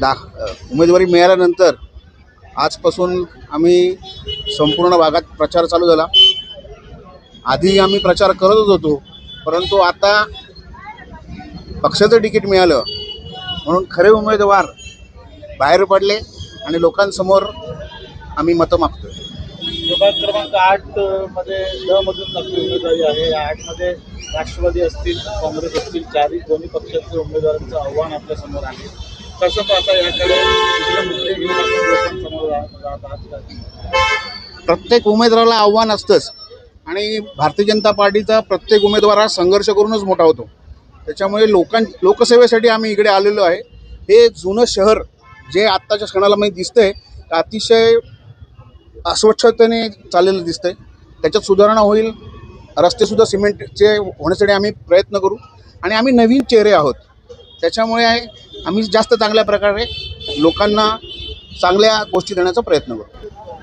दा उमेदवारी मिळाल्यानंतर आजपासून आम्ही संपूर्ण भागात प्रचार चालू झाला. आधी आम्ही प्रचार करतच होतो परंतु आता पक्षाचं तिकीट मिळालं. म्हणून खरे उमेदवार बाहेर पडले आणि लोकांसमोर आम्ही मतं मागतो प्रभाग क्रमांक आठमध्ये मधून नक्की उमेदवारी आहे. या आठमध्ये राष्ट्रवादी असतील काँग्रेस असतील चारही दोन्ही पक्षाचे उमेदवारांचं आव्हान आपल्यासमोर आहे. कसं पाहता याकडे घेऊन आपण लोकांसमोर आहात? प्रत्येक उमेदवाराला आव्हान असतंच. आणि भारतीय जनता पार्टीचा प्रत्येक उमेदवार हा संघर्ष करूनच मोठा होतो. त्याच्यामुळे लोकां लोकसेवेसाठी आम्ही इकडे आलेलो आहे. हे जुनं शहर जे आत्ताच्या क्षणाला मी दिसतंय अतिशय अस्वच्छतेने चाललेलं दिसतंय. त्याच्यात सुधारणा होईल. रस्तेसुद्धा सिमेंटचे होण्यासाठी आम्ही प्रयत्न करू. आणि आम्ही नवीन चेहरे आहोत. त्याच्यामुळे आम्ही जास्त चांगल्या प्रकारे लोकांना चांगल्या गोष्टी देण्याचा प्रयत्न करू.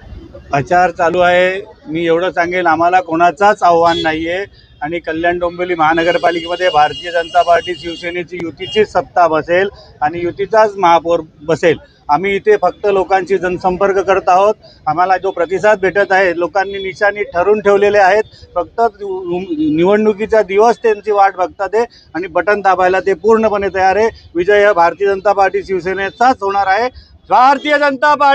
प्रचार चालू आहे. मी एवढं सांगेन आम्हाला कोणाचाच आव्हान नाही आहे आणि कल्याण डोंबिवली महानगरपालिकेमध्ये भारतीय जनता पार्टी शिवसेनेची युतीचीच सत्ता बसेल आणि युतीचाच महापौर बसेल. आम्ही इथे फक्त लोकांशी जनसंपर्क करत आहोत. आम्हाला जो प्रतिसाद भेटत आहे लोकांनी निशाणी ठरवून ठेवलेले आहेत. फक्त निवडणुकीचा दिवस त्यांची वाट बघतात आहे आणि बटन दाबायला ते पूर्णपणे तयार आहे. विजय हा भारतीय जनता पार्टी शिवसेनेचाच होणार आहे. भारतीय जनता पार्टी